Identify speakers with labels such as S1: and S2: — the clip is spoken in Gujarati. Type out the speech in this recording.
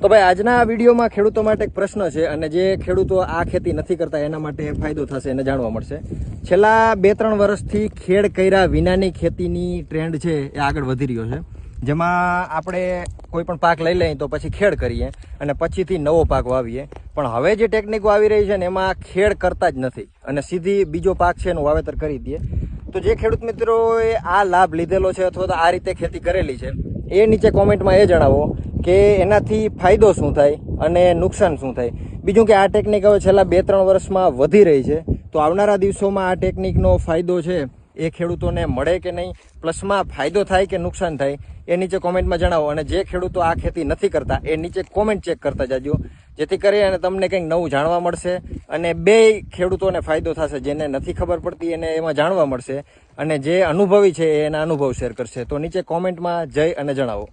S1: તો ભાઈ, આજના વિડીયોમાં ખેડૂતો માટે એક પ્રશ્ન છે અને જે ખેડૂતો આ ખેતી નથી કરતા એના માટે ફાયદો થશે એને જાણવા મળશે. છેલ્લા બે ત્રણ વર્ષથી ખેડ કર્યા વિનાની ખેતીની ટ્રેન્ડ છે એ આગળ વધી રહ્યો છે. જેમાં આપણે કોઈ પણ પાક લઈ લઈએ તો પછી ખેડ કરીએ અને પછીથી નવો પાક વાવીએ. પણ હવે જે ટેકનિકો આવી રહી છે ને એમાં ખેડ કરતા જ નથી અને સીધી બીજો પાક છે એનું વાવેતર કરી દઈએ. તો જે ખેડૂત મિત્રોએ આ લાભ લીધેલો છે અથવા તો આ રીતે ખેતી કરેલી છે એ નીચે કોમેન્ટમાં એ જણાવો કે એનાથી ફાયદો શું થાય અને નુકસાન શું થાય. બીજું કે આ ટેકનિક હવે છેલ્લા બે ત્રણ વર્ષમાં વધી રહી છે. તો આવનારા દિવસોમાં આ ટેકનિકનો ફાયદો છે એ ખેડૂતોને મળે કે નહીં? પ્લસમાં ફાયદો થાય કે નુકસાન થાય? એ નીચે કોમેન્ટમાં જણાવો અને જે ખેડૂતો આ ખેતી નથી કરતા, એ નીચે કોમેન્ટ ચેક કરતા જાજો. જેથી કરી અને તમને કંઈક નવું જાણવા મળશે અને બે ખેડૂતોને ફાયદો થશે જેને નથી ખબર પડતી એને એમાં જાણવા મળશે અને જે અનુભવી છે એના અનુભવ શેર કરશે. તો નીચે કોમેન્ટમાં જઈ અને જણાવો.